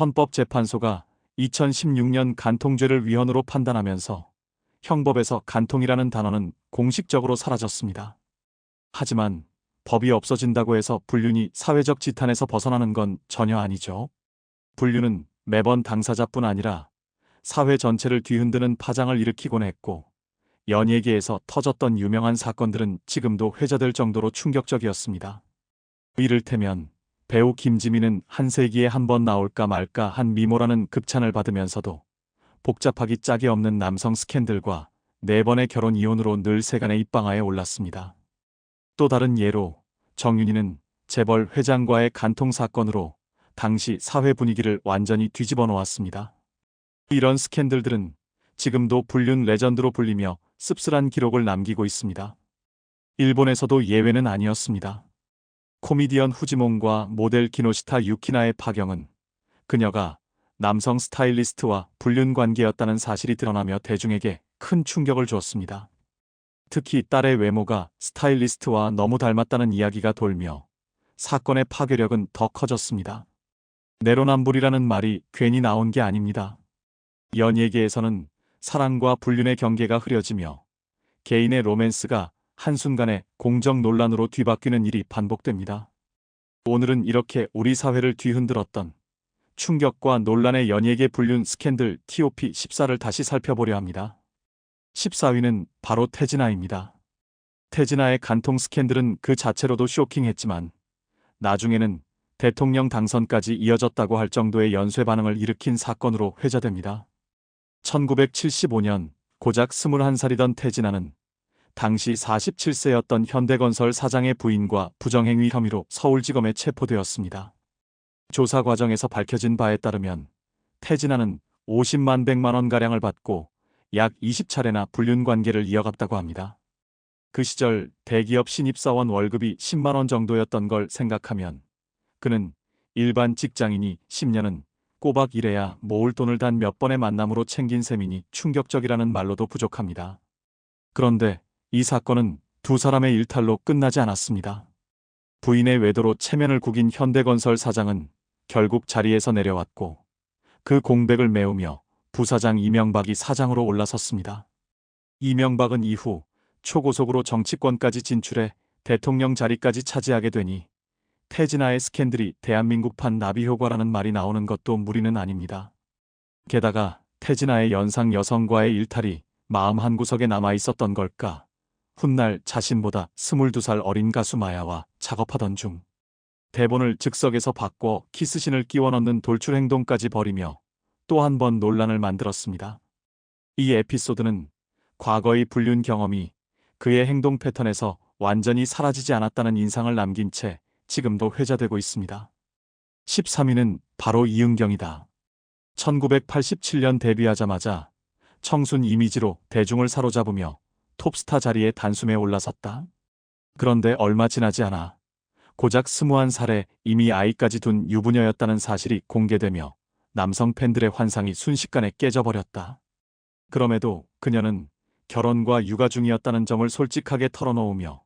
헌법재판소가 2016년 간통죄를 위헌으로 판단하면서 형법에서 간통이라는 단어는 공식적으로 사라졌습니다. 하지만 법이 없어진다고 해서 불륜이 사회적 지탄에서 벗어나는 건 전혀 아니죠. 불륜은 매번 당사자뿐 아니라 사회 전체를 뒤흔드는 파장을 일으키곤 했고 연예계에서 터졌던 유명한 사건들은 지금도 회자될 정도로 충격적이었습니다. 이를테면 배우 김지민은 한 세기에 한 번 나올까 말까 한 미모라는 급찬을 받으면서도 복잡하기 짝이 없는 남성 스캔들과 네 번의 결혼 이혼으로 늘 세간의 입방아에 올랐습니다. 또 다른 예로 정윤희는 재벌 회장과의 간통 사건으로 당시 사회 분위기를 완전히 뒤집어 놓았습니다. 이런 스캔들들은 지금도 불륜 레전드로 불리며 씁쓸한 기록을 남기고 있습니다. 일본에서도 예외는 아니었습니다. 코미디언 후지몽과 모델 기노시타 유키나의 파경은 그녀가 남성 스타일리스트와 불륜 관계였다는 사실이 드러나며 대중에게 큰 충격을 주었습니다. 특히 딸의 외모가 스타일리스트와 너무 닮았다는 이야기가 돌며 사건의 파괴력은 더 커졌습니다. 내로남불이라는 말이 괜히 나온 게 아닙니다. 연예계에서는 사랑과 불륜의 경계가 흐려지며 개인의 로맨스가 한순간에 공정 논란으로 뒤바뀌는 일이 반복됩니다. 오늘은 이렇게 우리 사회를 뒤흔들었던 충격과 논란의 연예계 불륜 스캔들 TOP 14를 다시 살펴보려 합니다. 14위는 바로 태진아입니다. 태진아의 간통 스캔들은 그 자체로도 쇼킹했지만 나중에는 대통령 당선까지 이어졌다고 할 정도의 연쇄 반응을 일으킨 사건으로 회자됩니다. 1975년 고작 21살이던 태진아는 당시 47세였던 현대건설 사장의 부인과 부정행위 혐의로 서울지검에 체포되었습니다. 조사 과정에서 밝혀진 바에 따르면 태진아는 50만 100만 원가량을 받고 약 20차례나 불륜 관계를 이어갔다고 합니다. 그 시절 대기업 신입사원 월급이 10만 원 정도였던 걸 생각하면 그는 일반 직장인이 10년은 꼬박 일해야 모을 돈을 단 몇 번의 만남으로 챙긴 셈이니 충격적이라는 말로도 부족합니다. 그런데 이 사건은 두 사람의 일탈로 끝나지 않았습니다. 부인의 외도로 체면을 구긴 현대건설 사장은 결국 자리에서 내려왔고 그 공백을 메우며 부사장 이명박이 사장으로 올라섰습니다. 이명박은 이후 초고속으로 정치권까지 진출해 대통령 자리까지 차지하게 되니 태진아의 스캔들이 대한민국판 나비 효과라는 말이 나오는 것도 무리는 아닙니다. 게다가 태진아의 연상 여성과의 일탈이 마음 한구석에 남아 있었던 걸까? 훗날 자신보다 22살 어린 가수 마야와 작업하던 중 대본을 즉석에서 바꿔 키스신을 끼워 넣는 돌출 행동까지 벌이며 또 한 번 논란을 만들었습니다. 이 에피소드는 과거의 불륜 경험이 그의 행동 패턴에서 완전히 사라지지 않았다는 인상을 남긴 채 지금도 회자되고 있습니다. 13위는 바로 이은경이다. 1987년 데뷔하자마자 청순 이미지로 대중을 사로잡으며 톱스타 자리에 단숨에 올라섰다. 그런데 얼마 지나지 않아 고작 스무한 살에 이미 아이까지 둔 유부녀였다는 사실이 공개되며 남성 팬들의 환상이 순식간에 깨져버렸다. 그럼에도 그녀는 결혼과 육아 중이었다는 점을 솔직하게 털어놓으며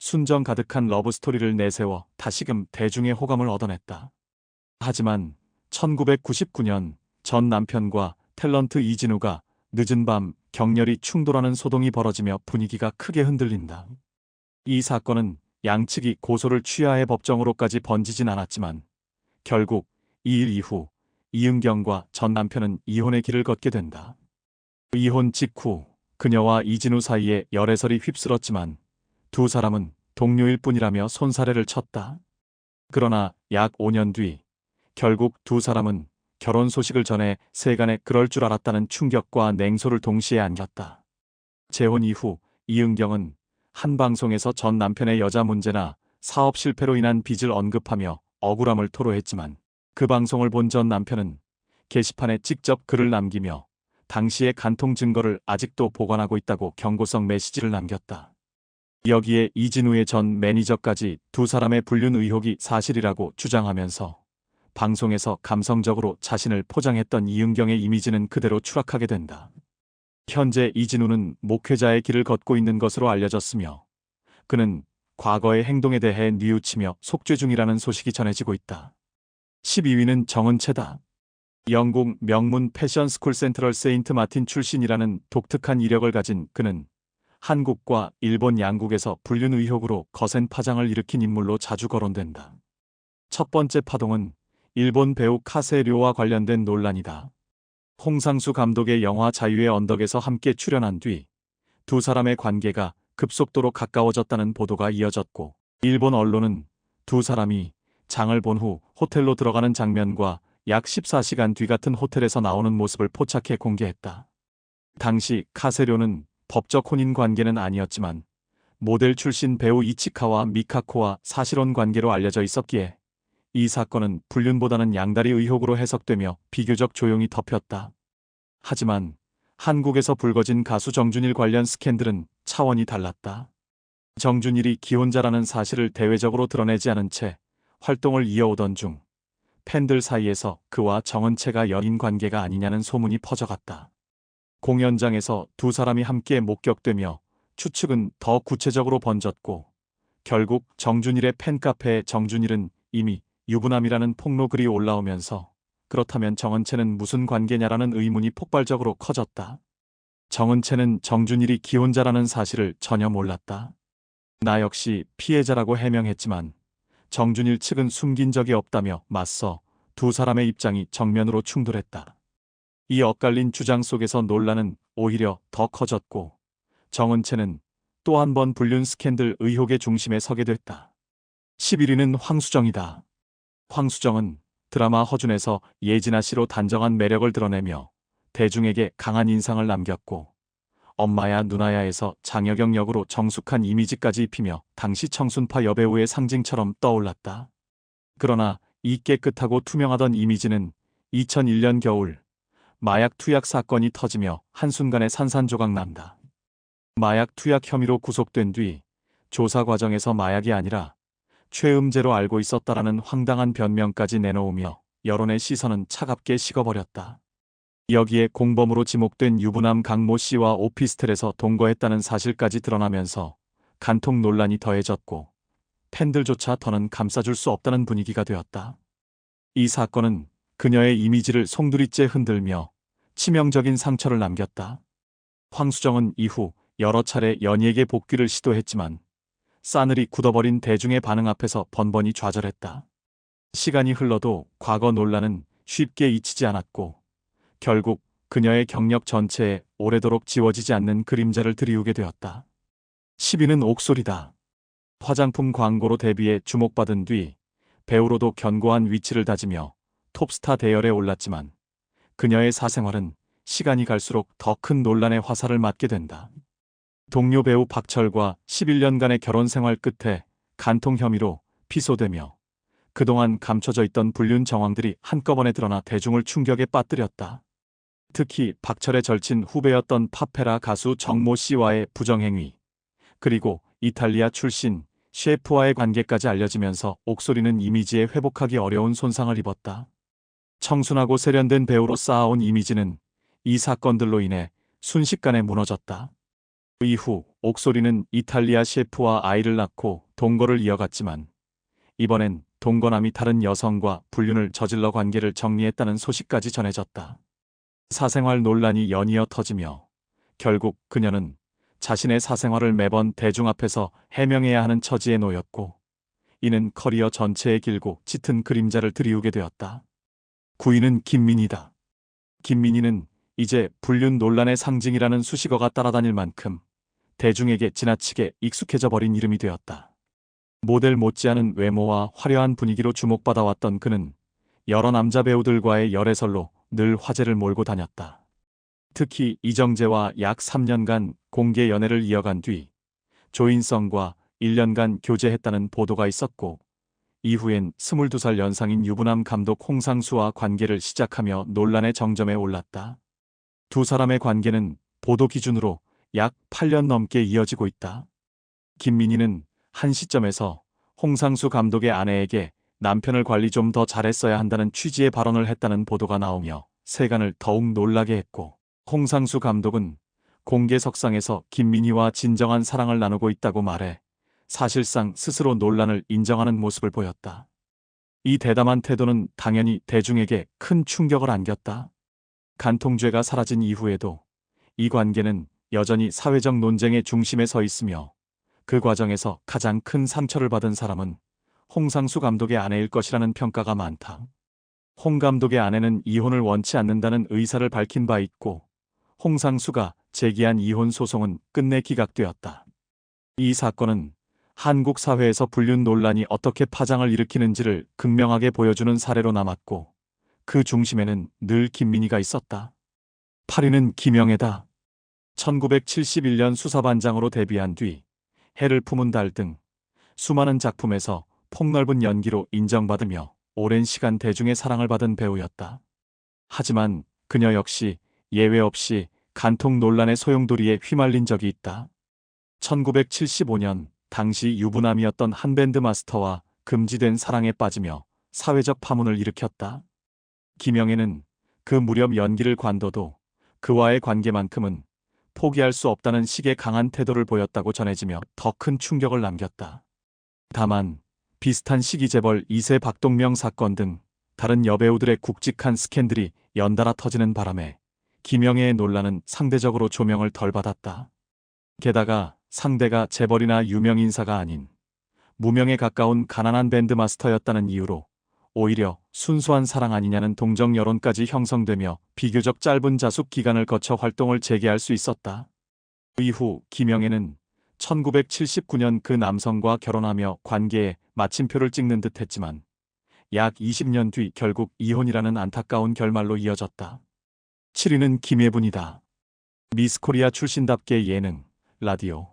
순정 가득한 러브스토리를 내세워 다시금 대중의 호감을 얻어냈다. 하지만 1999년 전 남편과 탤런트 이진우가 늦은 밤 격렬히 충돌하는 소동이 벌어지며 분위기가 크게 흔들린다. 이 사건은 양측이 고소를 취하해 법정으로까지 번지진 않았지만 결국 이 일 이후 이은경과 전 남편은 이혼의 길을 걷게 된다. 이혼 직후 그녀와 이진우 사이에 열애설이 휩쓸었지만 두 사람은 동료일 뿐이라며 손사래를 쳤다. 그러나 약 5년 뒤 결국 두 사람은 결혼 소식을 전해 세간에 그럴 줄 알았다는 충격과 냉소를 동시에 안겼다. 재혼 이후 이은경은 한 방송에서 전 남편의 여자 문제나 사업 실패로 인한 빚을 언급하며 억울함을 토로했지만 그 방송을 본 전 남편은 게시판에 직접 글을 남기며 당시의 간통 증거를 아직도 보관하고 있다고 경고성 메시지를 남겼다. 여기에 이진우의 전 매니저까지 두 사람의 불륜 의혹이 사실이라고 주장하면서 방송에서 감성적으로 자신을 포장했던 이은경의 이미지는 그대로 추락하게 된다. 현재 이진우는 목회자의 길을 걷고 있는 것으로 알려졌으며 그는 과거의 행동에 대해 뉘우치며 속죄 중이라는 소식이 전해지고 있다. 12위는 정은채다. 영국 명문 패션 스쿨 센트럴 세인트 마틴 출신이라는 독특한 이력을 가진 그는 한국과 일본 양국에서 불륜 의혹으로 거센 파장을 일으킨 인물로 자주 거론된다. 첫 번째 파동은 일본 배우 카세료와 관련된 논란이다. 홍상수 감독의 영화 자유의 언덕에서 함께 출연한 뒤 두 사람의 관계가 급속도로 가까워졌다는 보도가 이어졌고 일본 언론은 두 사람이 장을 본 후 호텔로 들어가는 장면과 약 14시간 뒤 같은 호텔에서 나오는 모습을 포착해 공개했다. 당시 카세료는 법적 혼인 관계는 아니었지만 모델 출신 배우 이치카와 미카코와 사실혼 관계로 알려져 있었기에 이 사건은 불륜보다는 양다리 의혹으로 해석되며 비교적 조용히 덮였다. 하지만 한국에서 불거진 가수 정준일 관련 스캔들은 차원이 달랐다. 정준일이 기혼자라는 사실을 대외적으로 드러내지 않은 채 활동을 이어오던 중 팬들 사이에서 그와 정은채가 연인 관계가 아니냐는 소문이 퍼져갔다. 공연장에서 두 사람이 함께 목격되며 추측은 더 구체적으로 번졌고 결국 정준일의 팬카페에 정준일은 이미 유부남이라는 폭로 글이 올라오면서 그렇다면 정은채는 무슨 관계냐라는 의문이 폭발적으로 커졌다. 정은채는 정준일이 기혼자라는 사실을 전혀 몰랐다. 나 역시 피해자라고 해명했지만 정준일 측은 숨긴 적이 없다며 맞서 두 사람의 입장이 정면으로 충돌했다. 이 엇갈린 주장 속에서 논란은 오히려 더 커졌고 정은채는 또 한 번 불륜 스캔들 의혹의 중심에 서게 됐다. 11위는 황수정이다. 황수정은 드라마 허준에서 예진아 씨로 단정한 매력을 드러내며 대중에게 강한 인상을 남겼고 엄마야 누나야에서 장여경 역으로 정숙한 이미지까지 입히며 당시 청순파 여배우의 상징처럼 떠올랐다. 그러나 이 깨끗하고 투명하던 이미지는 2001년 겨울 마약 투약 사건이 터지며 한순간에 산산조각 난다. 마약 투약 혐의로 구속된 뒤 조사 과정에서 마약이 아니라 최음제로 알고 있었다라는 황당한 변명까지 내놓으며 여론의 시선은 차갑게 식어버렸다. 여기에 공범으로 지목된 유부남 강모 씨와 오피스텔에서 동거했다는 사실까지 드러나면서 간통 논란이 더해졌고 팬들조차 더는 감싸줄 수 없다는 분위기가 되었다. 이 사건은 그녀의 이미지를 송두리째 흔들며 치명적인 상처를 남겼다. 황수정은 이후 여러 차례 연예계 복귀를 시도했지만 싸늘이 굳어버린 대중의 반응 앞에서 번번이 좌절했다. 시간이 흘러도 과거 논란은 쉽게 잊히지 않았고 결국 그녀의 경력 전체에 오래도록 지워지지 않는 그림자를 드리우게 되었다. 10위는 옥소리다. 화장품 광고로 데뷔해 주목받은 뒤 배우로도 견고한 위치를 다지며 톱스타 대열에 올랐지만 그녀의 사생활은 시간이 갈수록 더 큰 논란의 화살을 맞게 된다. 동료 배우 박철과 11년간의 결혼 생활 끝에 간통 혐의로 피소되며 그동안 감춰져 있던 불륜 정황들이 한꺼번에 드러나 대중을 충격에 빠뜨렸다. 특히 박철의 절친 후배였던 파페라 가수 정모 씨와의 부정행위, 그리고 이탈리아 출신 셰프와의 관계까지 알려지면서 옥소리는 이미지에 회복하기 어려운 손상을 입었다. 청순하고 세련된 배우로 쌓아온 이미지는 이 사건들로 인해 순식간에 무너졌다. 이후 옥소리는 이탈리아 셰프와 아이를 낳고 동거를 이어갔지만 이번엔 동거남이 다른 여성과 불륜을 저질러 관계를 정리했다는 소식까지 전해졌다. 사생활 논란이 연이어 터지며 결국 그녀는 자신의 사생활을 매번 대중 앞에서 해명해야 하는 처지에 놓였고 이는 커리어 전체에 길고 짙은 그림자를 드리우게 되었다. 9위는 김민희다. 김민희는 이제 불륜 논란의 상징이라는 수식어가 따라다닐 만큼 대중에게 지나치게 익숙해져 버린 이름이 되었다. 모델 못지않은 외모와 화려한 분위기로 주목받아왔던 그는 여러 남자 배우들과의 열애설로 늘 화제를 몰고 다녔다. 특히 이정재와 약 3년간 공개 연애를 이어간 뒤 조인성과 1년간 교제했다는 보도가 있었고 이후엔 22살 연상인 유부남 감독 홍상수와 관계를 시작하며 논란의 정점에 올랐다. 두 사람의 관계는 보도 기준으로 약 8년 넘게 이어지고 있다. 김민희는 한 시점에서 홍상수 감독의 아내에게 남편을 관리 좀 더 잘했어야 한다는 취지의 발언을 했다는 보도가 나오며 세간을 더욱 놀라게 했고 홍상수 감독은 공개석상에서 김민희와 진정한 사랑을 나누고 있다고 말해 사실상 스스로 논란을 인정하는 모습을 보였다. 이 대담한 태도는 당연히 대중에게 큰 충격을 안겼다. 간통죄가 사라진 이후에도 이 관계는 여전히 사회적 논쟁의 중심에 서 있으며 그 과정에서 가장 큰 상처를 받은 사람은 홍상수 감독의 아내일 것이라는 평가가 많다. 홍 감독의 아내는 이혼을 원치 않는다는 의사를 밝힌 바 있고 홍상수가 제기한 이혼 소송은 끝내 기각되었다. 이 사건은 한국 사회에서 불륜 논란이 어떻게 파장을 일으키는지를 극명하게 보여주는 사례로 남았고 그 중심에는 늘 김민희가 있었다. 8위는 김영애다. 1971년 수사반장으로 데뷔한 뒤 해를 품은 달 등 수많은 작품에서 폭넓은 연기로 인정받으며 오랜 시간 대중의 사랑을 받은 배우였다. 하지만 그녀 역시 예외 없이 간통 논란의 소용돌이에 휘말린 적이 있다. 1975년 당시 유부남이었던 한 밴드 마스터와 금지된 사랑에 빠지며 사회적 파문을 일으켰다. 김영애는 그 무렵 연기를 관둬도 그와의 관계만큼은 포기할 수 없다는 식의 강한 태도를 보였다고 전해지며 더 큰 충격을 남겼다. 다만 비슷한 시기 재벌 2세 박동명 사건 등 다른 여배우들의 굵직한 스캔들이 연달아 터지는 바람에 김영애의 논란은 상대적으로 조명을 덜 받았다. 게다가 상대가 재벌이나 유명 인사가 아닌 무명에 가까운 가난한 밴드 마스터였다는 이유로 오히려 순수한 사랑 아니냐는 동정 여론까지 형성되며 비교적 짧은 자숙 기간을 거쳐 활동을 재개할 수 있었다. 이후 김영애는 1979년 그 남성과 결혼하며 관계에 마침표를 찍는 듯 했지만 약 20년 뒤 결국 이혼이라는 안타까운 결말로 이어졌다. 7위는 김예분이다. 미스코리아 출신답게 예능, 라디오,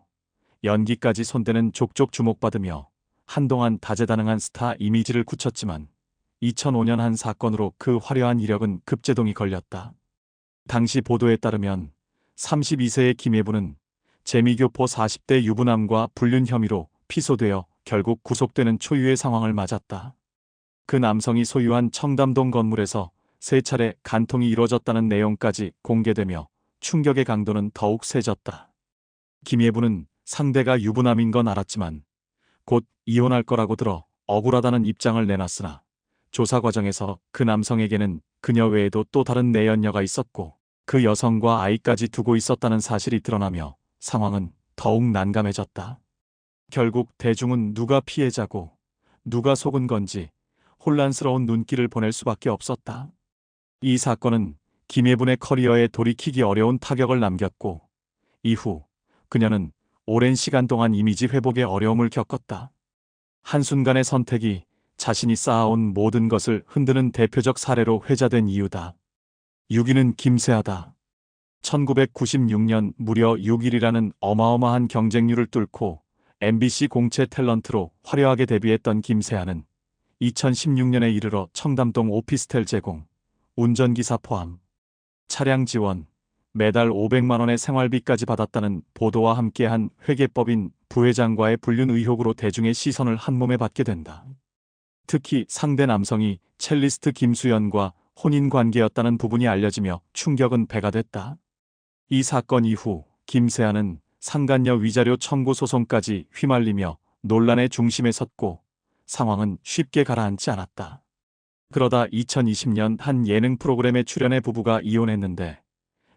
연기까지 손대는 족족 주목받으며 한동안 다재다능한 스타 이미지를 굳혔지만 2005년 한 사건으로 그 화려한 이력은 급제동이 걸렸다. 당시 보도에 따르면 32세의 김예부는 재미교포 40대 유부남과 불륜 혐의로 피소되어 결국 구속되는 초유의 상황을 맞았다. 그 남성이 소유한 청담동 건물에서 세 차례 간통이 이뤄졌다는 내용까지 공개되며 충격의 강도는 더욱 세졌다. 김예부는 상대가 유부남인 건 알았지만 곧 이혼할 거라고 들어 억울하다는 입장을 내놨으나 조사 과정에서 그 남성에게는 그녀 외에도 또 다른 내연녀가 있었고 그 여성과 아이까지 두고 있었다는 사실이 드러나며 상황은 더욱 난감해졌다. 결국 대중은 누가 피해자고 누가 속은 건지 혼란스러운 눈길을 보낼 수밖에 없었다. 이 사건은 김예분의 커리어에 돌이키기 어려운 타격을 남겼고 이후 그녀는 오랜 시간 동안 이미지 회복에 어려움을 겪었다. 한순간의 선택이 자신이 쌓아온 모든 것을 흔드는 대표적 사례로 회자된 이유다. 6위는 김세아다. 1996년 무려 6일이라는 어마어마한 경쟁률을 뚫고 MBC 공채 탤런트로 화려하게 데뷔했던 김세아는 2016년에 이르러 청담동 오피스텔 제공, 운전기사 포함, 차량 지원, 매달 500만원의 생활비까지 받았다는 보도와 함께한 회계법인 부회장과의 불륜 의혹으로 대중의 시선을 한몸에 받게 된다. 특히 상대 남성이 첼리스트 김수연과 혼인 관계였다는 부분이 알려지며 충격은 배가 됐다. 이 사건 이후 김세아는 상간녀 위자료 청구 소송까지 휘말리며 논란의 중심에 섰고 상황은 쉽게 가라앉지 않았다. 그러다 2020년 한 예능 프로그램에 출연해 부부가 이혼했는데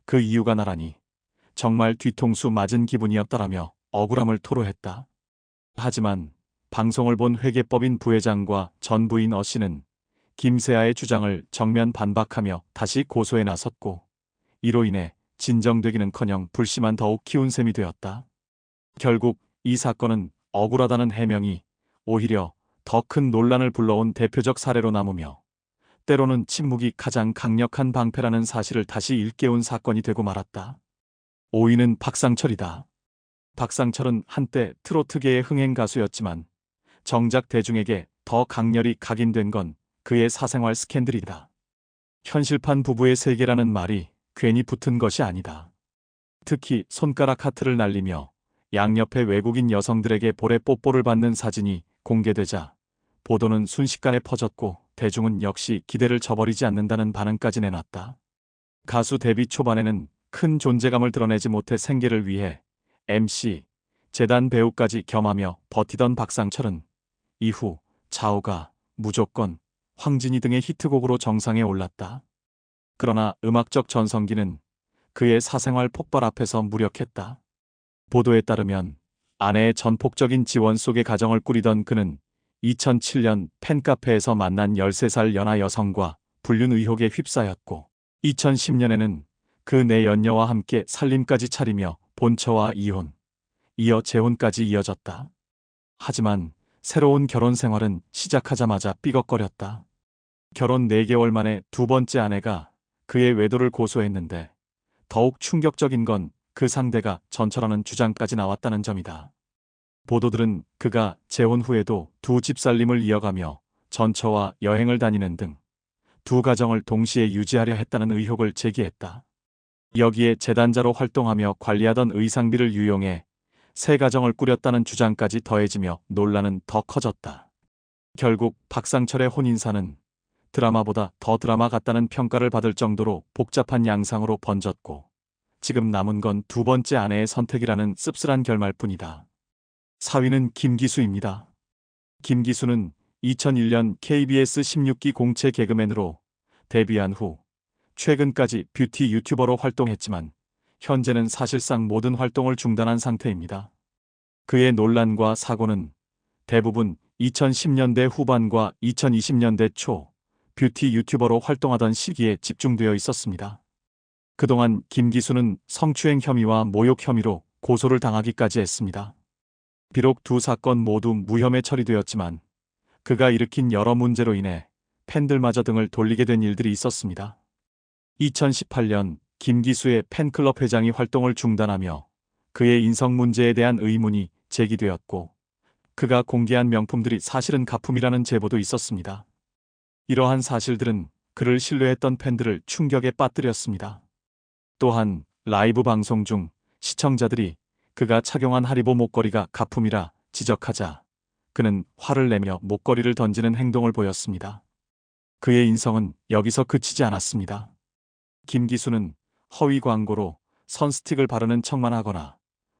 그 이유가 나라니 정말 뒤통수 맞은 기분이었다라며 억울함을 토로했다. 하지만 방송을 본 회계법인 부회장과 전 부인 어 씨는 김세아의 주장을 정면 반박하며 다시 고소에 나섰고 이로 인해 진정되기는커녕 불씨만 더욱 키운 셈이 되었다. 결국 이 사건은 억울하다는 해명이 오히려 더 큰 논란을 불러온 대표적 사례로 남으며 때로는 침묵이 가장 강력한 방패라는 사실을 다시 일깨운 사건이 되고 말았다. 5위는 박상철이다. 박상철은 한때 트로트계의 흥행 가수였지만 정작 대중에게 더 강렬히 각인된 건 그의 사생활 스캔들이다. 현실판 부부의 세계라는 말이 괜히 붙은 것이 아니다. 특히 손가락 하트를 날리며 양옆의 외국인 여성들에게 볼에 뽀뽀를 받는 사진이 공개되자 보도는 순식간에 퍼졌고 대중은 역시 기대를 저버리지 않는다는 반응까지 내놨다. 가수 데뷔 초반에는 큰 존재감을 드러내지 못해 생계를 위해 MC, 재단 배우까지 겸하며 버티던 박상철은 이후 좌우가 무조건 황진이 등의 히트곡으로 정상에 올랐다. 그러나 음악적 전성기는 그의 사생활 폭발 앞에서 무력했다. 보도에 따르면 아내의 전폭적인 지원 속에 가정을 꾸리던 그는 2007년 팬카페에서 만난 13살 연하 여성과 불륜 의혹에 휩싸였고 2010년에는 그네 연녀와 함께 살림까지 차리며 본처와 이혼, 이어 재혼까지 이어졌다. 하지만 새로운 결혼 생활은 시작하자마자 삐걱거렸다. 결혼 4개월 만에 두 번째 아내가 그의 외도를 고소했는데 더욱 충격적인 건 그 상대가 전처라는 주장까지 나왔다는 점이다. 보도들은 그가 재혼 후에도 두 집살림을 이어가며 전처와 여행을 다니는 등 두 가정을 동시에 유지하려 했다는 의혹을 제기했다. 여기에 재단자로 활동하며 관리하던 의상비를 유용해 새 가정을 꾸렸다는 주장까지 더해지며 논란은 더 커졌다. 결국 박상철의 혼인사는 드라마보다 더 드라마 같다는 평가를 받을 정도로 복잡한 양상으로 번졌고 지금 남은 건 두 번째 아내의 선택이라는 씁쓸한 결말뿐이다. 4위는 김기수입니다. 김기수는 2001년 KBS 16기 공채 개그맨으로 데뷔한 후 최근까지 뷰티 유튜버로 활동했지만 현재는 사실상 모든 활동을 중단한 상태입니다. 그의 논란과 사고는 대부분 2010년대 후반과 2020년대 초 뷰티 유튜버로 활동하던 시기에 집중되어 있었습니다. 그동안 김기수는 성추행 혐의와 모욕 혐의로 고소를 당하기까지 했습니다. 비록 두 사건 모두 무혐의 처리되었지만 그가 일으킨 여러 문제로 인해 팬들마저 등을 돌리게 된 일들이 있었습니다. 2018년 김기수의 팬클럽 회장이 활동을 중단하며 그의 인성 문제에 대한 의문이 제기되었고 그가 공개한 명품들이 사실은 가품이라는 제보도 있었습니다. 이러한 사실들은 그를 신뢰했던 팬들을 충격에 빠뜨렸습니다. 또한 라이브 방송 중 시청자들이 그가 착용한 하리보 목걸이가 가품이라 지적하자 그는 화를 내며 목걸이를 던지는 행동을 보였습니다. 그의 인성은 여기서 그치지 않았습니다. 김기수는 허위 광고로 선스틱을 바르는 척만 하거나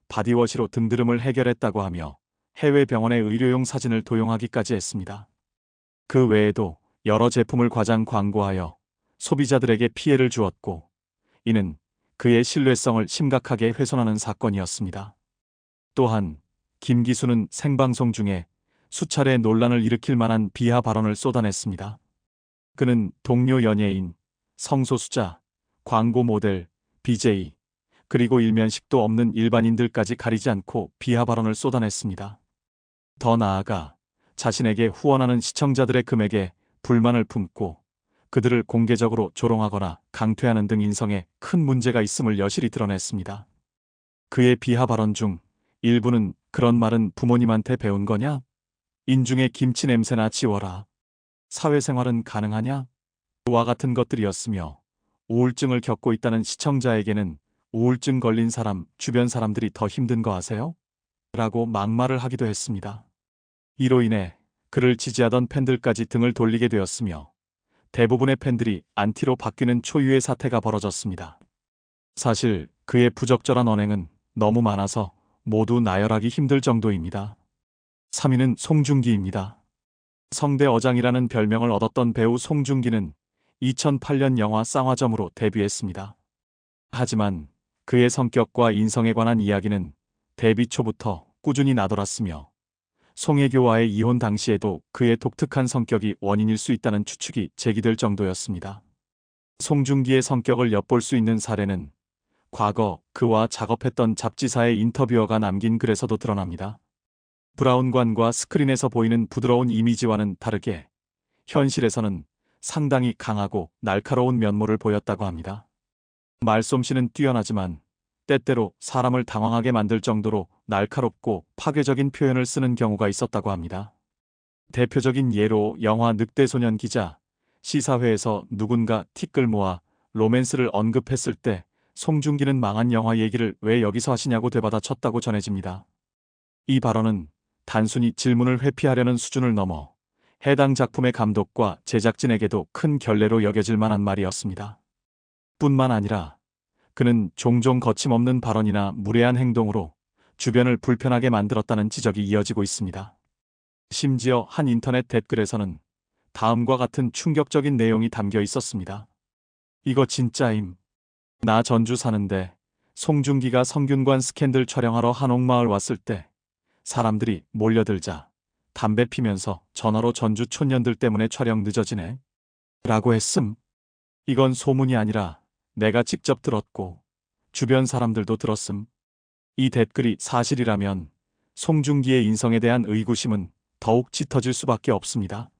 바디워시로 등드름을 해결했다고 하며 해외 병원의 의료용 사진을 도용하기까지 했습니다. 그 외에도 여러 제품을 과장 광고하여 소비자들에게 피해를 주었고 이는 그의 신뢰성을 심각하게 훼손하는 사건이었습니다. 또한 김기수는 생방송 중에 수차례 논란을 일으킬 만한 비하 발언을 쏟아냈습니다. 그는 동료 연예인, 성소수자, 광고 모델, BJ, 그리고 일면식도 없는 일반인들까지 가리지 않고 비하 발언을 쏟아냈습니다. 더 나아가 자신에게 후원하는 시청자들의 금액에 불만을 품고 그들을 공개적으로 조롱하거나 강퇴하는 등 인성에 큰 문제가 있음을 여실히 드러냈습니다. 그의 비하 발언 중 일부는 그런 말은 부모님한테 배운 거냐? 인중에 김치 냄새나 지워라. 사회생활은 가능하냐? 와 같은 것들이었으며 우울증을 겪고 있다는 시청자에게는 우울증 걸린 사람, 주변 사람들이 더 힘든 거 아세요? 라고 막말을 하기도 했습니다. 이로 인해 그를 지지하던 팬들까지 등을 돌리게 되었으며 대부분의 팬들이 안티로 바뀌는 초유의 사태가 벌어졌습니다. 사실 그의 부적절한 언행은 너무 많아서 모두 나열하기 힘들 정도입니다. 3위는 송중기입니다. 성대 어장이라는 별명을 얻었던 배우 송중기는 2008년 영화 쌍화점으로 데뷔했습니다. 하지만 그의 성격과 인성에 관한 이야기는 데뷔 초부터 꾸준히 나돌았으며 송혜교와의 이혼 당시에도 그의 독특한 성격이 원인일 수 있다는 추측이 제기될 정도였습니다. 송중기의 성격을 엿볼 수 있는 사례는 과거 그와 작업했던 잡지사의 인터뷰어가 남긴 글에서도 드러납니다. 브라운관과 스크린에서 보이는 부드러운 이미지와는 다르게 현실에서는 상당히 강하고 날카로운 면모를 보였다고 합니다. 말솜씨는 뛰어나지만 때때로 사람을 당황하게 만들 정도로 날카롭고 파괴적인 표현을 쓰는 경우가 있었다고 합니다. 대표적인 예로 영화 늑대소년 기자 시사회에서 누군가 티끌 모아 로맨스를 언급했을 때 송중기는 망한 영화 얘기를 왜 여기서 하시냐고 되받아 쳤다고 전해집니다. 이 발언은 단순히 질문을 회피하려는 수준을 넘어 해당 작품의 감독과 제작진에게도 큰 결례로 여겨질 만한 말이었습니다. 뿐만 아니라 그는 종종 거침없는 발언이나 무례한 행동으로 주변을 불편하게 만들었다는 지적이 이어지고 있습니다. 심지어 한 인터넷 댓글에서는 다음과 같은 충격적인 내용이 담겨 있었습니다. 이거 진짜임. 나 전주 사는데 송중기가 성균관 스캔들 촬영하러 한옥마을 왔을 때 사람들이 몰려들자 담배 피면서 전화로 전주 촌년들 때문에 촬영 늦어지네. 라고 했음. 이건 소문이 아니라 내가 직접 들었고 주변 사람들도 들었음. 이 댓글이 사실이라면 송중기의 인성에 대한 의구심은 더욱 짙어질 수밖에 없습니다.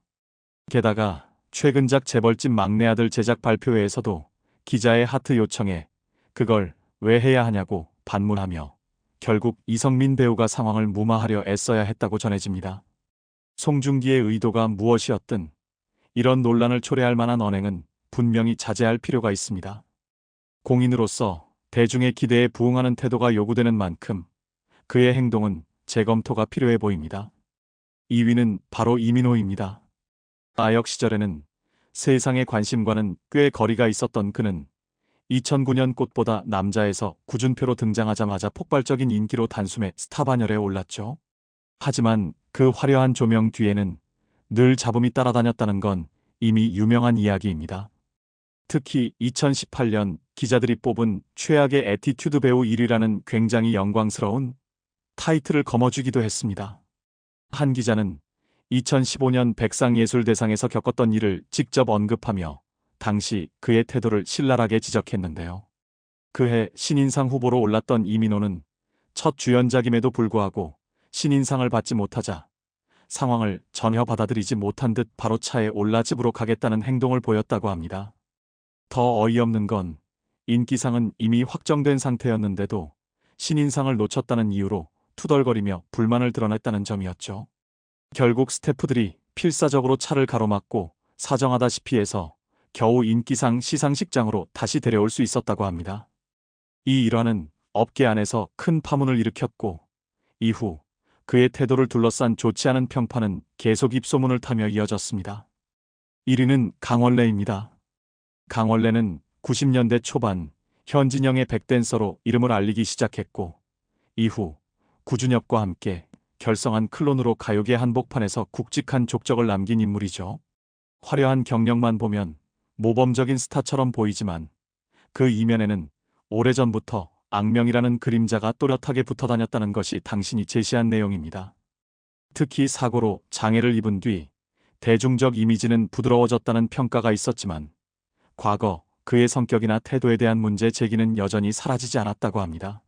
게다가 최근작 재벌집 막내 아들 제작 발표회에서도 기자의 하트 요청에 그걸 왜 해야 하냐고 반문하며 결국 이성민 배우가 상황을 무마하려 애써야 했다고 전해집니다. 송중기의 의도가 무엇이었든 이런 논란을 초래할 만한 언행은 분명히 자제할 필요가 있습니다. 공인으로서 대중의 기대에 부응하는 태도가 요구되는 만큼 그의 행동은 재검토가 필요해 보입니다. 2위는 바로 이민호입니다. 아역 시절에는 세상의 관심과는 꽤 거리가 있었던 그는 2009년 꽃보다 남자에서 구준표로 등장하자마자 폭발적인 인기로 단숨에 스타 반열에 올랐죠. 하지만 그 화려한 조명 뒤에는 늘 잡음이 따라다녔다는 건 이미 유명한 이야기입니다. 특히 2018년 기자들이 뽑은 최악의 에티튜드 배우 1위라는 굉장히 영광스러운 타이틀을 거머쥐기도 했습니다. 한 기자는 2015년 백상예술대상에서 겪었던 일을 직접 언급하며 당시 그의 태도를 신랄하게 지적했는데요. 그해 신인상 후보로 올랐던 이민호는 첫 주연작임에도 불구하고 신인상을 받지 못하자 상황을 전혀 받아들이지 못한 듯 바로 차에 올라 집으로 가겠다는 행동을 보였다고 합니다. 더 어이없는 건 인기상은 이미 확정된 상태였는데도 신인상을 놓쳤다는 이유로 투덜거리며 불만을 드러냈다는 점이었죠. 결국 스태프들이 필사적으로 차를 가로막고 사정하다시피 해서 겨우 인기상 시상식장으로 다시 데려올 수 있었다고 합니다. 이 일화는 업계 안에서 큰 파문을 일으켰고 이후 그의 태도를 둘러싼 좋지 않은 평판은 계속 입소문을 타며 이어졌습니다. 1위는 강원래입니다. 강원래는 90년대 초반 현진영의 백댄서로 이름을 알리기 시작했고 이후 구준엽과 함께 결성한 클론으로 가요계 한복판에서 굵직한 족적을 남긴 인물이죠. 화려한 경력만 보면 모범적인 스타처럼 보이지만 그 이면에는 오래전부터 악명이라는 그림자가 또렷하게 붙어 다녔다는 것이 당신이 제시한 내용입니다. 특히 사고로 장애를 입은 뒤 대중적 이미지는 부드러워졌다는 평가가 있었지만 과거 그의 성격이나 태도에 대한 문제 제기는 여전히 사라지지 않았다고 합니다.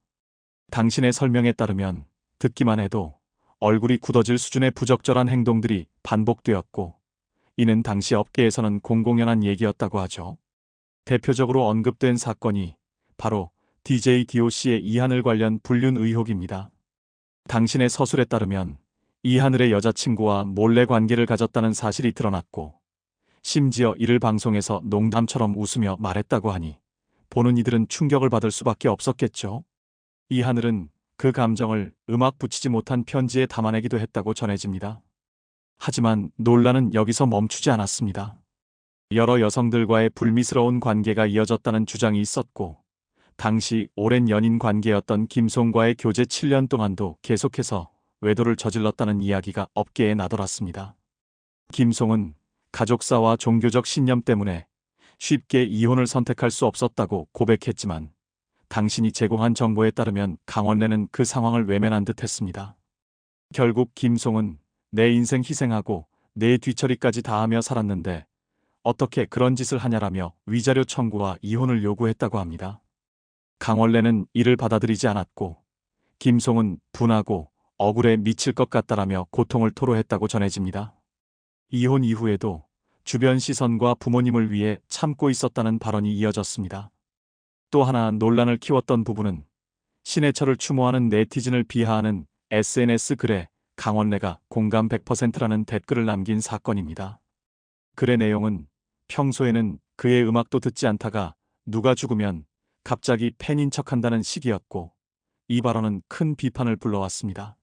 당신의 설명에 따르면 듣기만 해도 얼굴이 굳어질 수준의 부적절한 행동들이 반복되었고 이는 당시 업계에서는 공공연한 얘기였다고 하죠. 대표적으로 언급된 사건이 바로 DJ DOC의 이하늘 관련 불륜 의혹입니다. 당신의 서술에 따르면 이하늘의 여자친구와 몰래 관계를 가졌다는 사실이 드러났고 심지어 이를 방송에서 농담처럼 웃으며 말했다고 하니 보는 이들은 충격을 받을 수밖에 없었겠죠. 이하늘은 그 감정을 음악 붙이지 못한 편지에 담아내기도 했다고 전해집니다. 하지만 논란은 여기서 멈추지 않았습니다. 여러 여성들과의 불미스러운 관계가 이어졌다는 주장이 있었고, 당시 오랜 연인 관계였던 김송과의 교제 7년 동안도 계속해서 외도를 저질렀다는 이야기가 업계에 나돌았습니다. 김송은 가족사와 종교적 신념 때문에 쉽게 이혼을 선택할 수 없었다고 고백했지만 당신이 제공한 정보에 따르면 강원래는 그 상황을 외면한 듯 했습니다. 결국 김송은 내 인생 희생하고 내 뒤처리까지 다하며 살았는데 어떻게 그런 짓을 하냐라며 위자료 청구와 이혼을 요구했다고 합니다. 강원래는 이를 받아들이지 않았고 김송은 분하고 억울해 미칠 것 같다라며 고통을 토로했다고 전해집니다. 이혼 이후에도 주변 시선과 부모님을 위해 참고 있었다는 발언이 이어졌습니다. 또 하나 논란을 키웠던 부분은 신해철을 추모하는 네티즌을 비하하는 SNS 글에 강원래가 공감 100%라는 댓글을 남긴 사건입니다. 글의 내용은 평소에는 그의 음악도 듣지 않다가 누가 죽으면 갑자기 팬인 척한다는 식이었고 이 발언은 큰 비판을 불러왔습니다.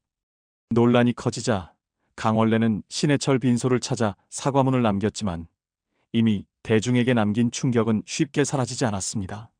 논란이 커지자 강원래는 신해철 빈소를 찾아 사과문을 남겼지만 이미 대중에게 남긴 충격은 쉽게 사라지지 않았습니다.